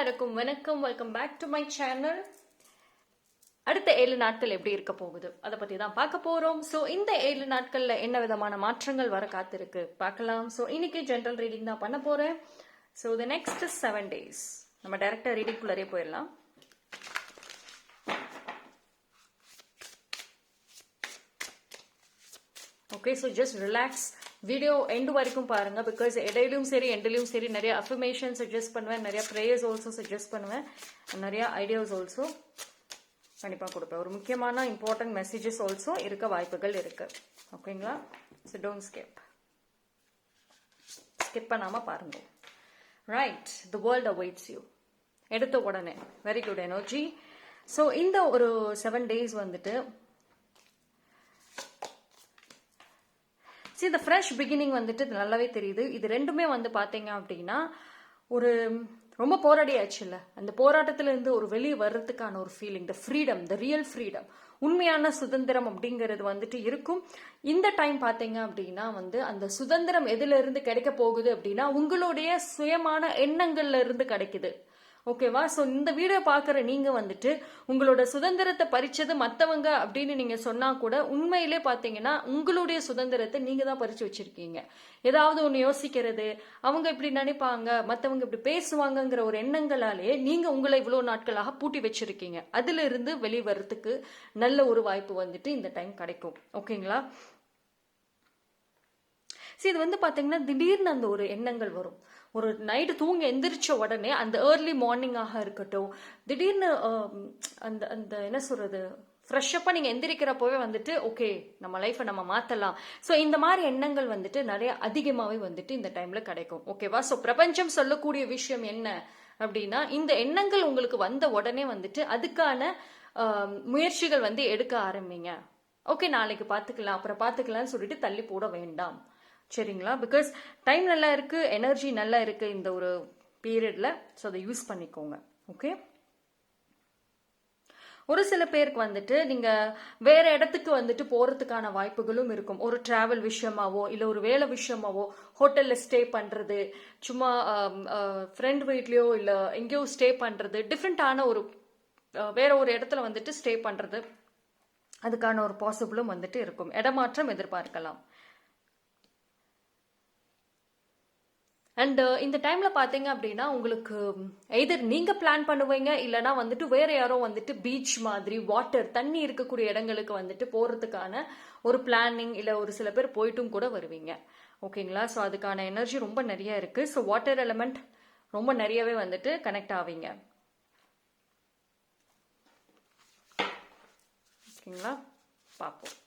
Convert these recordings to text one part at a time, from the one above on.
எல்லாருக்கும் வணக்கம். Welcome back to my channel அடுத்த ஏழு நாட்கள் எப்படி இருக்க போகுது? அதை பத்தி தான் பார்க்க போறோம். ஸோ இந்த ஏழு நாட்கள்ல என்ன விதமான மாற்றங்கள் வர காத்திருக்கு? பார்க்கலாம். ஸோ இன்னைக்கு ஜென்ரல் ரீடிங் தான் பண்ண போறேன். So the next seven days நம்ம டைரக்டா ரீடிங் குள்ளரே போயிடலாம். Okay so just relax video end வரைக்கும் பாருங்க. பிகாஸ் இடையிலும் சரி எண்டிலும் சரி நிறைய அஃபர்மேஷன் சஜஸ்ட் பண்ணுவேன். நிறைய ப்ரேயர்ஸ் ஆல்சோ சஜஸ்ட் பண்ணுவேன். நிறைய ஐடியாஸ் ஆல்சோ கண்டிப்பாக கொடுப்பேன். ஒரு முக்கியமான இம்பார்ட்டன்ட் மெசேஜஸ் ஆல்சோ இருக்க வாய்ப்புகள் இருக்கு. ஓகேங்களா ஸோ டோன்ட் ஸ்கிப் ஸ்கிப் பண்ணாமல் பாருங்க. Right the world awaits you எடுத்த உடனே. வெரி குட் எனர்ஜி ஸோ இந்த ஒரு செவன் டேஸ் வந்துட்டு சி இந்த ஃப்ரெஷ் பிகினிங் வந்துட்டு இது நல்லாவே தெரியுது. இது ரெண்டுமே வந்து பார்த்தீங்க அப்படின்னா ஒரு ரொம்ப போராடியாச்சு இல்லை அந்த போராட்டத்திலேருந்து ஒரு வெளியே வர்றதுக்கான ஒரு feeling the freedom the real freedom உண்மையான சுதந்திரம் அப்படிங்கிறது வந்துட்டு இருக்கும். இந்த டைம் பார்த்தீங்க அப்படின்னா வந்து அந்த சுதந்திரம் எதுலேருந்து கிடைக்க போகுது அப்படின்னா உங்களுடைய சுயமான எண்ணங்கள்ல இருந்து கிடைக்குது. ஓகேவா? ஸோ இந்த வீடியோ பார்க்குற நீங்கள் வந்துட்டு உங்களோட சுதந்திரத்தை பறிச்சது மற்றவங்க அப்படின்னு நீங்கள் சொன்னால் கூட உண்மையிலே பார்த்தீங்கன்னா உங்களுடைய சுதந்திரத்தை நீங்கள் தான் பறித்து வச்சுருக்கீங்க. ஏதாவது ஒன்று யோசிக்கிறது அவங்க இப்படி நினைப்பாங்க மற்றவங்க இப்படி பேசுவாங்கங்கிற ஒரு எண்ணங்களாலே நீங்கள் உங்களை இவ்வளோ நாட்களாக பூட்டி வச்சிருக்கீங்க. அதிலிருந்து வெளிவரத்துக்கு நல்ல ஒரு வாய்ப்பு வந்துட்டு இந்த டைம் கிடைக்கும். ஓகேங்களா? சரி இது வந்து பார்த்தீங்கன்னா திடீர்னு அந்த ஒரு எண்ணங்கள் வரும். ஒரு நைட்டு தூங்கி எந்திரிச்ச உடனே அந்த ஏர்லி மார்னிங்காக இருக்கட்டும் திடீர்னு அந்த அந்த என்ன சொல்றது ஃப்ரெஷ்ஷப்பாக நீங்கள் எந்திரிக்கிறப்போவே வந்துட்டு ஓகே நம்ம லைஃப்பை நம்ம மாற்றலாம் ஸோ இந்த மாதிரி எண்ணங்கள் வந்துட்டு நிறைய அதிகமாகவே வந்துட்டு இந்த டைமில் கிடைக்கும். ஓகேவா ஸோ பிரபஞ்சம் சொல்லக்கூடிய விஷயம் என்ன அப்படின்னா இந்த எண்ணங்கள் உங்களுக்கு வந்த உடனே வந்துட்டு அதுக்கான முயற்சிகள் வந்து எடுக்க ஆரம்பிங்க. ஓகே நாளைக்கு பார்த்துக்கலாம் அப்புறம் பார்த்துக்கலாம்னு சொல்லிட்டு தள்ளி போட வேண்டாம். சரிங்களா? பிகாஸ் டைம் நல்லா இருக்குது எனர்ஜி நல்லா இருக்குது இந்த ஒரு பீரியடில் ஸோ அதை யூஸ் பண்ணிக்கோங்க. ஓகே ஒரு சில பேருக்கு வந்துட்டு நீங்கள் வேறு இடத்துக்கு வந்துட்டு போகிறதுக்கான வாய்ப்புகளும் இருக்கும். ஒரு ட்ராவல் விஷயமாவோ இல்லை ஒரு வேலை விஷயமாவோ ஹோட்டலில் ஸ்டே பண்ணுறது சும்மா um, uh, ஃப்ரெண்ட் வீட்லேயோ இல்லை எங்கேயோ ஸ்டே பண்ணுறது டிஃப்ரெண்ட்டான ஒரு uh, வேற ஒரு இடத்துல வந்துட்டு ஸ்டே பண்ணுறது அதுக்கான ஒரு பாசிபிளும் வந்துட்டு இருக்கும். இடமாற்றம் எதிர்பார்க்கலாம். அண்ட் uh, இந்த டைம்ல பாத்தீங்க அப்படின்னா உங்களுக்கு எதர் நீங்க பிளான் பண்ணுவீங்க இல்லைனா வந்துட்டு வேற யாரோ வந்துட்டு பீச் மாதிரி வாட்டர் தண்ணி இருக்கக்கூடிய இடங்களுக்கு வந்துட்டு போறதுக்கான ஒரு பிளானிங் இல்ல ஒரு சில பேர் போயிட்டும் கூட வருவீங்க. ஓகேங்களா ஸோ அதுக்கான எனர்ஜி ரொம்ப நிறைய இருக்கு. ஸோ வாட்டர் எலமெண்ட் ரொம்ப நிறையவே வந்துட்டு கனெக்ட் ஆவீங்க. ஓகேங்களா பார்ப்போம்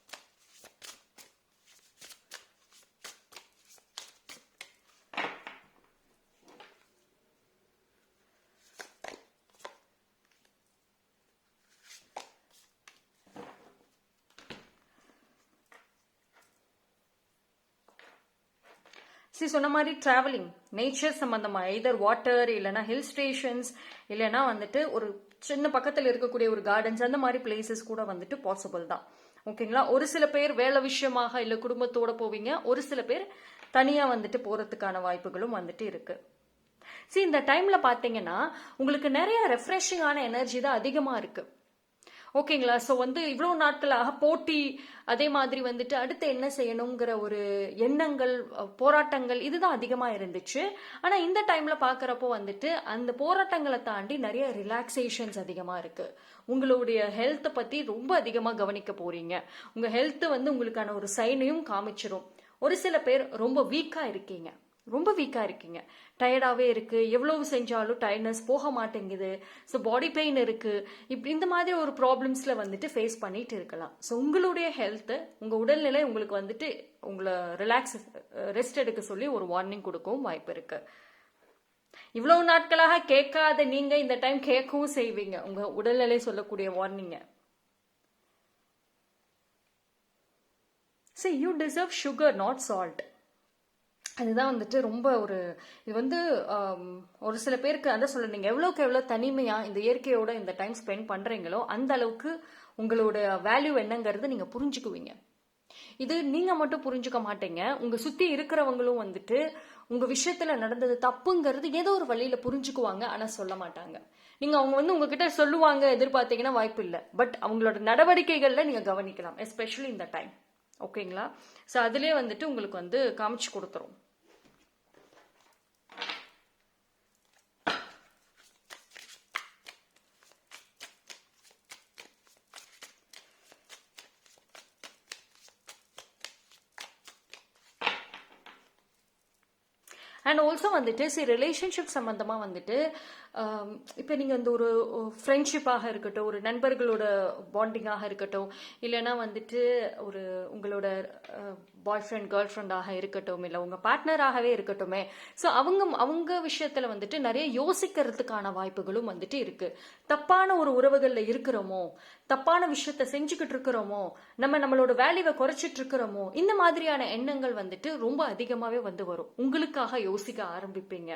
சி சொன்ன மாதிரி ட்ராவலிங் நேச்சர் சம்பந்தமா எதர் வாட்டர் இல்லைனா ஹில் ஸ்டேஷன்ஸ் இல்லைனா வந்துட்டு ஒரு சின்ன பக்கத்தில் இருக்கக்கூடிய ஒரு கார்டன்ஸ் அந்த மாதிரி பிளேசஸ் கூட வந்துட்டு பாசிபிள் தான். ஓகேங்களா ஒரு சில பேர் வேலை விஷயமாக இல்லை குடும்பத்தோட போவீங்க ஒரு சில பேர் தனியாக வந்துட்டு போகிறதுக்கான வாய்ப்புகளும் வந்துட்டு இருக்கு. சி இந்த டைம்ல பார்த்தீங்கன்னா உங்களுக்கு நிறைய ரெஃப்ரெஷிங்கான எனர்ஜி தான் அதிகமாக இருக்குது ஓகேங்களா? ஸோ வந்து இவ்வளோ நாட்களாக போட்டி அதே மாதிரி வந்துட்டு அடுத்து என்ன செய்யணுங்கிற ஒரு எண்ணங்கள் போராட்டங்கள் இதுதான் அதிகமாக இருந்துச்சு. ஆனால் இந்த டைமில் பார்க்குறப்போ வந்துட்டு அந்த போராட்டங்களை தாண்டி நிறைய ரிலாக்ஸேஷன்ஸ் அதிகமாக இருக்குது உங்களுடைய ஹெல்த்தை பற்றி ரொம்ப அதிகமாக கவனிக்க போகிறீங்க உங்கள் ஹெல்த்து வந்து உங்களுக்கான ஒரு சைனையும் காமிச்சிரும். ஒரு சில பேர் ரொம்ப வீக்காக இருக்கீங்க. ரொம்ப வீக்காக இருக்கீங்க. டயர்டாகவே இருக்குது எவ்வளவு செஞ்சாலும் டயர்ட்னஸ் போக மாட்டேங்குது. ஸோ பாடி பெயின் இருக்குது இப்படி இந்த மாதிரி ஒரு ப்ராப்ளம்ஸில் வந்துட்டு ஃபேஸ் பண்ணிட்டு இருக்கலாம். ஸோ உங்களுடைய ஹெல்த்து உங்கள் உடல்நிலை உங்களுக்கு வந்துட்டு உங்களை ரிலாக்ஸ் ரெஸ்ட் எடுக்க சொல்லி ஒரு வார்னிங் கொடுக்கவும் வாய்ப்பு இருக்குது இவ்வளவு நாட்களாக கேட்காத நீங்கள் இந்த டைம் கேட்கவும் செய்வீங்க. உங்கள் உடல்நிலை சொல்லக்கூடிய வார்னிங்கை C you deserve sugar not salt அதுதான் வந்துட்டு ரொம்ப ஒரு இது வந்து ஒரு சில பேருக்கு அதான் சொல்ல நீங்கள் எவ்வளோக்கு எவ்வளோ தனிமையாக இந்த இயற்கையோட இந்த டைம் ஸ்பெண்ட் பண்ணுறீங்களோ அந்த அளவுக்கு உங்களோட வேல்யூ என்னங்கிறது நீங்கள் புரிஞ்சுக்குவீங்க. இது நீங்கள் மட்டும் புரிஞ்சுக்க மாட்டீங்க. உங்கள் சுற்றி இருக்கிறவங்களும் வந்துட்டு உங்கள் விஷயத்தில் நடந்தது தப்புங்கிறது ஏதோ ஒரு வழியில் புரிஞ்சுக்குவாங்க ஆனால் சொல்ல மாட்டாங்க. நீங்கள் அவங்க வந்து உங்ககிட்ட சொல்லுவாங்க எதிர்பார்த்தீங்கன்னா வாய்ப்பு இல்லை. பட் அவங்களோட நடவடிக்கைகளில் நீங்கள் கவனிக்கலாம் எஸ்பெஷலி இந்த டைம் ஓகேங்களா ஸோ அதுலேயே வந்துட்டு உங்களுக்கு வந்து காமிச்சு கொடுத்துரும். அண்ட் ஆல்சோ வந்துட்டு சி ரிலேஷன்ஷிப் சம்மந்தமாக வந்துட்டு இப்போ நீங்கள் இந்த ஒரு ஃப்ரெண்ட்ஷிப்பாக இருக்கட்டும் ஒரு நண்பர்களோட பாண்டிங்காக இருக்கட்டும் இல்லைன்னா வந்துட்டு ஒரு உங்களோட பாய் ஃப்ரெண்ட் கேர்ள் ஃப்ரெண்டாக இருக்கட்டும் இல்லை உங்கள் பார்ட்னராகவே இருக்கட்டுமே. ஸோ அவங்க அவங்க விஷயத்தில் வந்துட்டு நிறைய யோசிக்கிறதுக்கான வாய்ப்புகளும் வந்துட்டு இருக்குது தப்பான ஒரு உறவுகளில் இருக்கிறோமோ தப்பான விஷயத்த செஞ்சுக்கிட்டு இருக்கிறோமோ நம்ம நம்மளோட வேல்யூவை குறைச்சிட்டு இருக்கிறோமோ இந்த மாதிரியான எண்ணங்கள் வந்துட்டு ரொம்ப அதிகமாகவே வந்து வரும். உங்களுக்காக யோசிக்க ஆரம்பிப்பீங்க.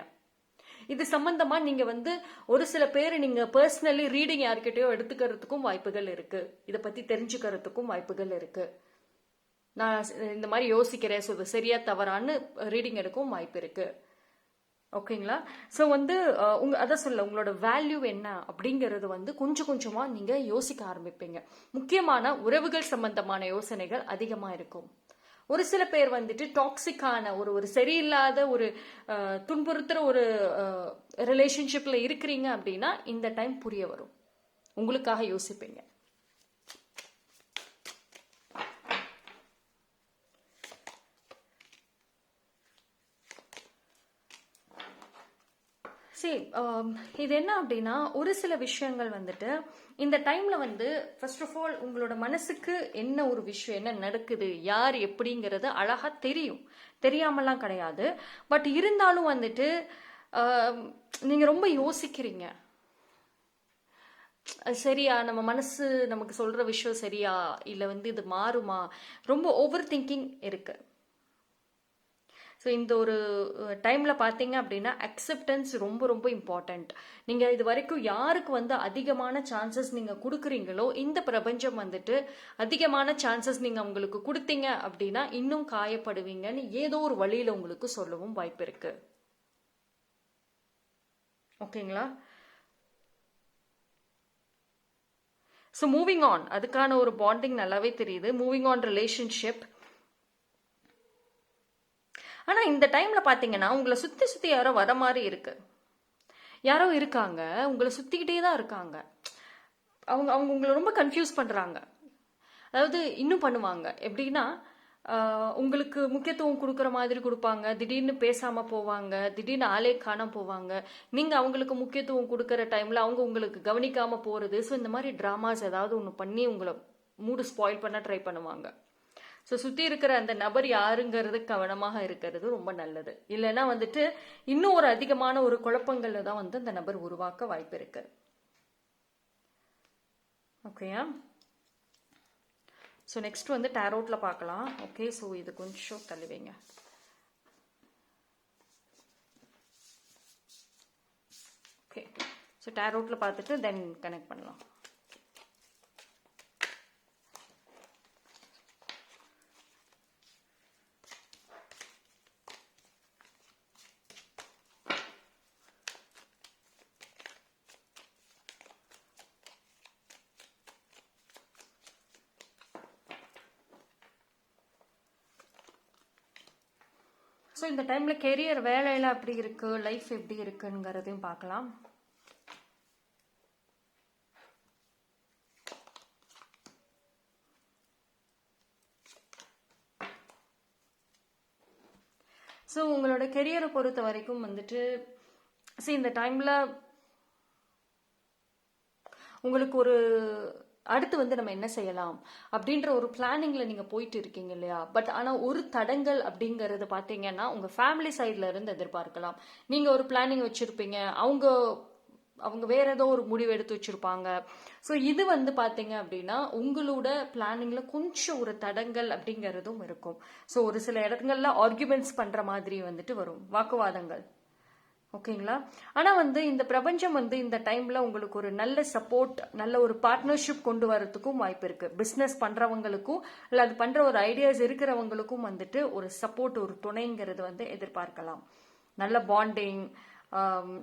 இது சம்பந்தமா நீங்க வந்து ஒரு சில பேர் நீங்க பர்சனலி ரீடிங் யார்கிட்டயோ எடுத்துக்கிறதுக்கும் வாய்ப்புகள் இருக்கு. இதை பத்தி தெரிஞ்சுக்கிறதுக்கும் வாய்ப்புகள் இருக்கு. நான் இந்த மாதிரி யோசிக்கிறேன். ஸோ இது சரியா தவறான்னு ரீடிங் எடுக்கவும் வாய்ப்பு இருக்கு. ஓகேங்களா? ஸோ வந்து உங்க அதை சொல்ல உங்களோட வேல்யூ என்ன அப்படிங்கிறது வந்து கொஞ்சம் கொஞ்சமா நீங்க யோசிக்க ஆரம்பிப்பீங்க. முக்கியமான உறவுகள் சம்பந்தமான யோசனைகள் அதிகமா இருக்கும். ஒரு சில பேர் வந்துட்டு டாக்ஸிக்கான ஒரு ஒரு சரியில்லாத ஒரு துன்புறுத்துற ஒரு ரிலேஷன்ஷிப்ல இருக்கிறீங்க அப்படின்னா இந்த டைம் புரிய வரும். உங்களுக்காக யோசிப்பீங்க. சரி um, இது என்ன அப்படின்னா ஒரு சில விஷயங்கள் வந்துட்டு இந்த டைம்ல வந்து ஃபர்ஸ்ட் ஆஃப் ஆல் உங்களோட மனசுக்கு என்ன ஒரு விஷயம் என்ன நடக்குது யார் எப்படிங்கிறது அழகா தெரியும். தெரியாமலாம் கிடையாது. பட் இருந்தாலும் வந்துட்டு um, நீங்க ரொம்ப யோசிக்கிறீங்க. சரியா? நம்ம மனசு நமக்கு சொல்ற விஷயம் சரியா? இல்ல வந்து இது மாறுமா? ரொம்ப ஓவர் திங்கிங் இருக்கு. ஸோ இந்த ஒரு டைமில் பார்த்தீங்க அப்படின்னா அக்செப்டன்ஸ் ரொம்ப ரொம்ப இம்பார்ட்டண்ட் நீங்கள் இது வரைக்கும் யாருக்கு வந்து அதிகமான சான்சஸ் நீங்கள் கொடுக்குறீங்களோ இந்த பிரபஞ்சம் வந்துட்டு அதிகமான சான்சஸ் நீங்கள் அவங்களுக்கு கொடுத்தீங்க அப்படின்னா இன்னும் காயப்படுவீங்கன்னு ஏதோ ஒரு வழியில் உங்களுக்கு சொல்லவும் வாய்ப்பு இருக்கு. ஓகேங்களா? ஸோ மூவிங் ஆன் அதுக்கான ஒரு பாண்டிங் நல்லாவே தெரியுது. மூவிங் ஆன் ரிலேஷன்ஷிப் ஆனால் இந்த டைமில் பார்த்தீங்கன்னா உங்களை சுற்றி சுற்றி யாரோ வர மாதிரி இருக்கு. யாரோ இருக்காங்க. உங்களை சுற்றிக்கிட்டே தான் இருக்காங்க. அவங்க அவங்க உங்களை ரொம்ப கன்ஃபியூஸ் பண்ணுறாங்க அதாவது இன்னும் பண்ணுவாங்க. எப்படின்னா உங்களுக்கு முக்கியத்துவம் கொடுக்குற மாதிரி கொடுப்பாங்க. திடீர்னு பேசாமல் போவாங்க. திடீர்னு ஆளே காணாம போவாங்க. நீங்கள் அவங்களுக்கு முக்கியத்துவம் கொடுக்குற டைமில் அவங்க உங்களுக்கு கவனிக்காமல் போகிறது ஸோ இந்த மாதிரி ட்ராமாஸ் ஏதாவது ஒன்று பண்ணி உங்களை மூடு ஸ்பாயில் பண்ண ட்ரை பண்ணுவாங்க. ஸோ சுற்றி இருக்கிற அந்த நபர் யாருங்கிறது கவனமாக இருக்கிறது ரொம்ப நல்லது. இல்லைன்னா வந்துட்டு இன்னும் ஒரு அதிகமான ஒரு குழப்பங்கள்ல தான் வந்து அந்த நபர் உருவாக்க வாய்ப்பு இருக்கு. ஓகேயா ஸோ நெக்ஸ்ட் வந்து டேரோட்டில் பார்க்கலாம். ஓகே ஸோ இது கொஞ்சம் தள்ளுவீங்க. ஓகே ஸோ டேரோட்டில் பார்த்துட்டு தென் கனெக்ட் பண்ணலாம். ஸோ இந்த டைமில் கெரியர் வேலையில் அப்படி இருக்குது லைஃப் எப்படி இருக்குங்கிறதையும் பார்க்கலாம். ஸோ உங்களோட கெரியரை பொறுத்த வரைக்கும் வந்துட்டு ஸோ இந்த டைமில் உங்களுக்கு ஒரு அடுத்து வந்து நம்ம என்ன செய்யலாம் அப்படின்ற ஒரு பிளானிங்ல நீங்க போயிட்டு இருக்கீங்க இல்லையா? பட் ஆனா ஒரு தடங்கள் அப்படிங்கறது பாத்தீங்கன்னா உங்க ஃபேமிலி சைட்ல இருந்து எதிர்பார்க்கலாம். நீங்க ஒரு பிளானிங் வச்சிருப்பீங்க. அவங்க அவங்க வேற ஏதோ ஒரு முடிவு எடுத்து வச்சிருப்பாங்க. ஸோ இது வந்து பாத்தீங்க அப்படின்னா உங்களோட பிளானிங்ல கொஞ்சம் ஒரு தடங்கள் அப்படிங்கறதும் இருக்கும். ஸோ ஒரு சில இடங்கள்ல ஆர்குமெண்ட்ஸ் பண்ற மாதிரி வந்துட்டு வரும். வாக்குவாதங்கள். ஓகேங்களா? ஆனால் வந்து இந்த பிரபஞ்சம் வந்து இந்த டைமில் உங்களுக்கு ஒரு நல்ல சப்போர்ட் நல்ல ஒரு பார்ட்னர்ஷிப் கொண்டு வரதுக்கும் வாய்ப்பு இருக்குது பிஸ்னஸ் பண்ணுறவங்களுக்கும் இல்லை அது பண்ணுற ஒரு ஐடியாஸ் இருக்கிறவங்களுக்கும் வந்துட்டு ஒரு சப்போர்ட் ஒரு துணைங்கிறது வந்து எதிர்பார்க்கலாம். நல்ல பாண்டிங்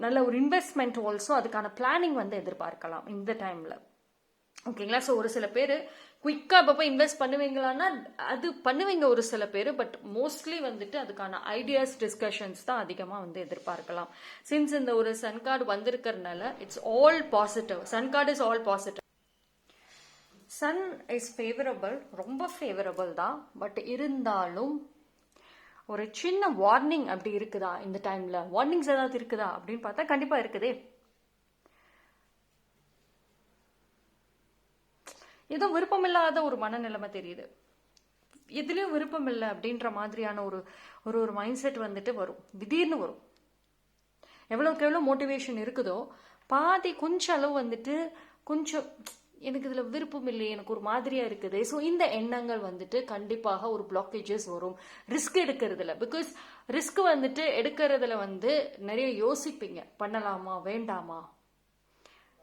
நல்ல ஒரு இன்வெஸ்ட்மெண்ட் ஆல்சோ அதுக்கான பிளானிங் வந்து எதிர்பார்க்கலாம் இந்த டைமில் ஓகேங்களா? ஸோ ஒரு சில பேர் குயிக்காக அப்பப்போ இன்வெஸ்ட் பண்ணுவீங்களான்னா அது பண்ணுவீங்க ஒரு சில பேர் பட் மோஸ்ட்லி வந்துட்டு அதுக்கான ஐடியாஸ் டிஸ்கஷன்ஸ் தான் அதிகமாக வந்து எதிர்பார்க்கலாம். சின்ஸ் இந்த ஒரு sun card வந்திருக்கிறதுனால it's all positive sun card is all positive sun is favourable ரொம்ப ஃபேவரபிள் தான். பட் இருந்தாலும் ஒரு சின்ன வார்னிங் அப்படி இருக்குதா இந்த டைமில் வார்னிங்ஸ் ஏதாவது இருக்குதா? அப்படின்னு பார்த்தா கண்டிப்பாக இருக்குதே. ஏதோ விருப்பமில்லாத ஒரு மனநிலைமை தெரியுது. எதுலேயும் விருப்பம் இல்லை அப்படின்ற மாதிரியான ஒரு ஒரு ஒரு மைண்ட் செட் வந்துட்டு வரும். திடீர்னு வரும். எவ்வளோக்கு எவ்வளோ மோட்டிவேஷன் இருக்குதோ பாதி கொஞ்சம் அளவு வந்துட்டு கொஞ்சம் எனக்கு இதில் விருப்பம் இல்லை எனக்கு ஒரு மாதிரியாக இருக்குது. ஸோ இந்த எண்ணங்கள் வந்துட்டு கண்டிப்பாக ஒரு பிளாக்கேஜஸ் வரும். ரிஸ்க் எடுக்கிறதுல. பிகாஸ் ரிஸ்க் வந்துட்டு எடுக்கிறதுல வந்து நிறைய யோசிப்பீங்க. பண்ணலாமா வேண்டாமா?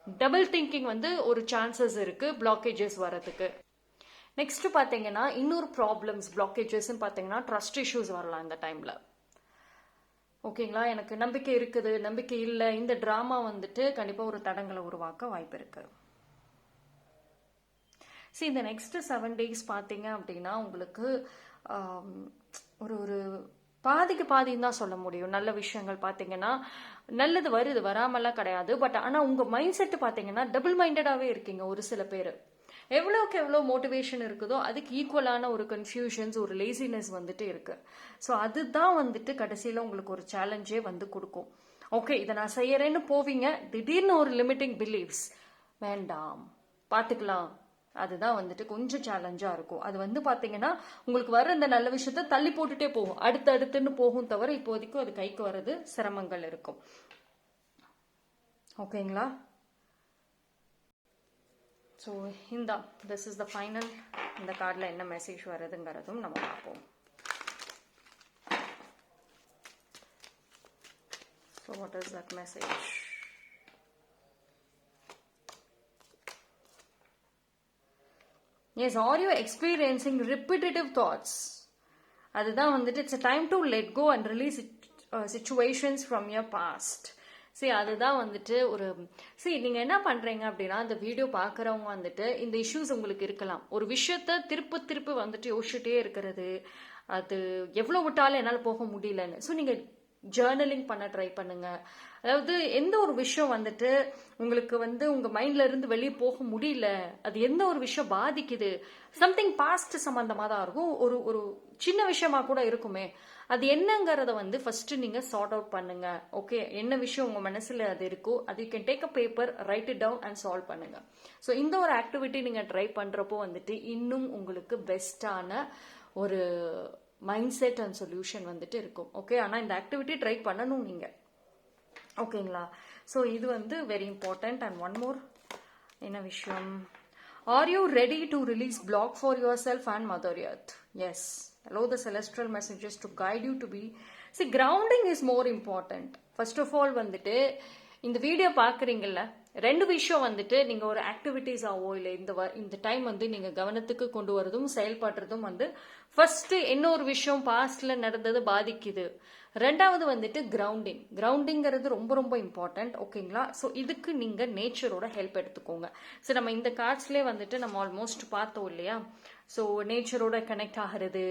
டபுள் திங்கிங் வந்து ஒரு சான்சஸ் இருக்கு பிளாக்கேஜஸ் வரதுக்கு நெக்ஸ்ட் பாத்தீங்கன்னா இன்னொரு ப்ராப்ளம்ஸ் பிளாக்கேஜஸ் பாத்தீங்கன்னா ட்ரஸ்ட் இஷ்யூஸ் வரலாம் இந்த டைம்ல ஓகேங்களா எனக்கு நம்பிக்கை இருக்குது நம்பிக்கை இல்லை. இந்த டிராமா வந்துட்டு கண்டிப்பா ஒரு தடங்களை உருவாக்க வாய்ப்பு இருக்கு. சரி இந்த நெக்ஸ்ட் செவன் டேஸ் பார்த்தீங்க அப்படின்னா உங்களுக்கு ஒரு ஒரு பாதிக்கு பாதின்னு தான் சொல்ல முடியும். நல்ல விஷயங்கள் பார்த்தீங்கன்னா நல்லது வருது வராமலாம் கிடையாது. பட் ஆனால் உங்கள் மைண்ட் செட்டு பார்த்தீங்கன்னா டபுள் மைண்டடாகவே இருக்கீங்க ஒரு சில பேர். எவ்வளோக்கு எவ்வளோ மோட்டிவேஷன் இருக்குதோ அதுக்கு ஈக்குவலான ஒரு கன்ஃபியூஷன்ஸ் ஒரு லேசினஸ் வந்துட்டு இருக்கு. ஸோ அதுதான் வந்துட்டு கடைசியில் உங்களுக்கு ஒரு சேலஞ்சே வந்து கொடுக்கும். ஓகே இதை நான் செய்யறேன்னு போவீங்க. திடீர்னு ஒரு லிமிட்டிங் பிலீவ்ஸ் வேண்டாம். பார்த்துக்கலாம் அதுதான் வந்துட்டு கொஞ்சம் சேலஞ்சாக இருக்கும். அது வந்து பார்த்தீங்கன்னா உங்களுக்கு வர இந்த நல்ல விஷயத்த தள்ளி போட்டுட்டே போகும். அடுத்து அடுத்துன்னு போகும் தவிர இப்போதைக்கு அது கைக்கு வர்றது சிரமங்கள் இருக்கும். ஓகேங்களா? ஸோ இந்த திஸ் இஸ் த ஃபைனல் இந்த கார்டில் என்ன மெசேஜ் வருதுங்கிறதும் நம்ம பார்ப்போம். So what is that message yes are you experiencing repetitive thoughts அதுதான் வந்துட்டு it's time to let go and release situations from your past சரி அதுதான் வந்துட்டு ஒரு சரி நீங்க என்ன பண்றீங்க அப்படின்னா அந்த வீடியோ பார்க்குறவங்க வந்துட்டு இந்த இஷ்யூஸ் உங்களுக்கு இருக்கலாம். ஒரு விஷயத்த திருப்ப திருப்பி வந்துட்டு யோசிச்சுட்டே இருக்கிறது. அது எவ்வளவு விட்டாலும் என்னால் போக முடியலன்னு. ஸோ நீங்க ஜேர்னலிங் பண்ண ட்ரை பண்ணுங்க. அதாவது எந்த ஒரு விஷயம் வந்துட்டு உங்களுக்கு வந்து உங்க மைண்ட்ல இருந்து வெளியே போக முடியல அது எந்த ஒரு விஷயம் பாதிக்குது சம்திங் பாஸ்ட் சம்பந்தமா தான் இருக்கும். ஒரு ஒரு சின்ன விஷயமா கூட இருக்குமே. அது என்னங்கிறத வந்து ஃபர்ஸ்ட் நீங்க சார்ட் அவுட் பண்ணுங்க. ஓகே என்ன விஷயம் உங்க மனசுல அது இருக்கோ அது you can take a paper write it down and solve பண்ணுங்க. ஸோ இந்த ஒரு ஆக்டிவிட்டி நீங்க ட்ரை பண்றப்போ வந்துட்டு இன்னும் உங்களுக்கு பெஸ்டான ஒரு மைண்ட் செட் அண்ட் சொல்யூஷன் வந்துட்டு இருக்கும். ஓகே ஆனால் இந்த ஆக்டிவிட்டி ட்ரை பண்ணணும் நீங்கள் ஓகேங்களா ஸோ இது வந்து very important and one more என்ன விஷயம்? Are you ready to release block for yourself and mother earth as allow the celestial messages to guide you to be C grounding is more important. First of all வந்துட்டு இந்த video பார்க்குறீங்கல்ல ரெண்டு விஷயம் வந்துட்டு நீங்க ஒரு activities ஆவோ இல்லை இந்த வ- இந்த டைம் வந்து நீங்க கவனத்துக்கு கொண்டு வரதும் செயல்படுறதும் வந்து ஃபர்ஸ்ட் என்ன ஒரு விஷயம் பாஸ்ட்ல நடந்தது பாதிக்குது. ரெண்டாவது வந்துட்டு கிரவுண்டிங் கிரவுண்டிங்கிறது ரொம்ப ரொம்ப இம்பார்ட்டன்ட் ஓகேங்களா ஸோ இதுக்கு நீங்க நேச்சரோட ஹெல்ப் எடுத்துக்கோங்க. ஸோ நம்ம இந்த கார்ட்ஸ்லேயே வந்துட்டு நம்ம ஆல்மோஸ்ட் பார்த்தோம் இல்லையா? ஸோ நேச்சரோட கனெக்ட் ஆகிறது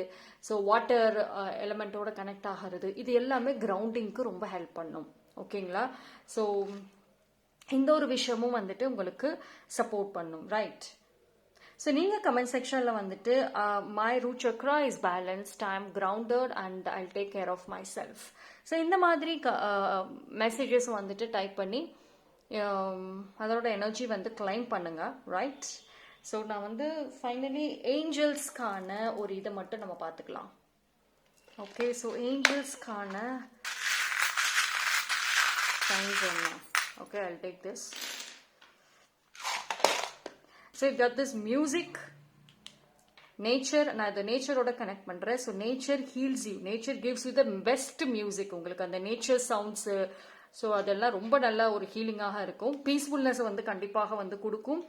ஸோ வாட்டர் எலமெண்ட்டோட கனெக்ட் ஆகிறது இது எல்லாமே கிரவுண்டிங்க்கு ரொம்ப ஹெல்ப் பண்ணும் ஓகேங்களா ஸோ இந்த ஒரு விஷயமும் வந்துட்டு உங்களுக்கு சப்போர்ட் பண்ணும் ரைட் ஸோ நீங்கள் கமெண்ட் செக்ஷனில் வந்துட்டு my root chakra is balanced I am grounded and I take care of myself so இந்த மாதிரி uh, மெசேஜஸ் வந்துட்டு டைப் பண்ணி um, அதோட எனர்ஜி வந்து கிளைம் பண்ணுங்க ரைட் ஸோ நான் வந்து ஃபைனலி ஏஞ்சல்ஸ்க்கான ஒரு இதை மட்டும் நம்ம பார்த்துக்கலாம். ஓகே ஸோ ஏஞ்சல்ஸ்க்கான சைன்ஸ் என்ன? Okay i'll take this so you got this music nature நான் இதை நேச்சரோட கனெக்ட் பண்ணுறேன் so nature heals you nature gives you the best music உங்களுக்கு. அந்த நேச்சர் சவுண்ட்ஸு ஸோ அதெல்லாம் ரொம்ப நல்ல ஒரு ஹீலிங்காக இருக்கும். பீஸ்ஃபுல்னஸ் வந்து கண்டிப்பாக வந்து கொடுக்கும்.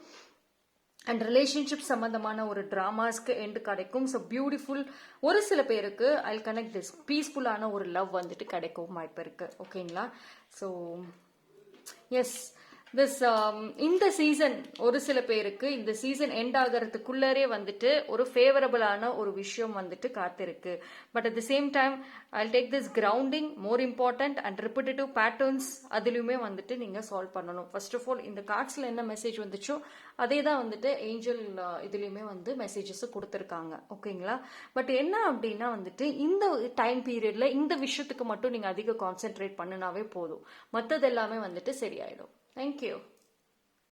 அண்ட் ரிலேஷன்ஷிப் சம்மந்தமான ஒரு ட்ராமாஸ்க்கு எண்டு கிடைக்கும். ஸோ பியூட்டிஃபுல் ஒரு சில பேருக்கு ஐ கனெக்ட் திஸ் பீஸ்ஃபுல்லான ஒரு லவ் வந்துட்டு கிடைக்கும் வாய்ப்பு இருக்குது ஓகேங்களா ஸோ எஸ் திஸ் இந்த சீசன் ஒரு சில பேருக்கு இந்த சீசன் எண்ட் ஆகிறதுக்குள்ளரே வந்துட்டு ஒரு ஃபேவரபிளான ஒரு விஷயம் வந்துட்டு காத்திருக்கு. But at the same time I take this grounding more important and repetitive patterns அதுலயுமே வந்துட்டு நீங்க சால்வ் பண்ணணும். ஃபர்ஸ்ட் ஆஃப் ஆல் இந்த கார்ட்ஸ்ல என்ன மெசேஜ் வந்துச்சோ அதே தான் வந்துட்டு ஏஞ்சல் uh, இதுலயுமே வந்து மெசேஜஸ் கொடுத்துருக்காங்க. ஓகேங்களா பட் என்ன அப்படின்னா வந்துட்டு இந்த டைம் பீரியட்ல இந்த விஷயத்துக்கு மட்டும் நீங்க அதிக கான்சென்ட்ரேட் பண்ணினாவே போதும். மற்றது எல்லாமே வந்துட்டு சரியாயிடும். Thank you.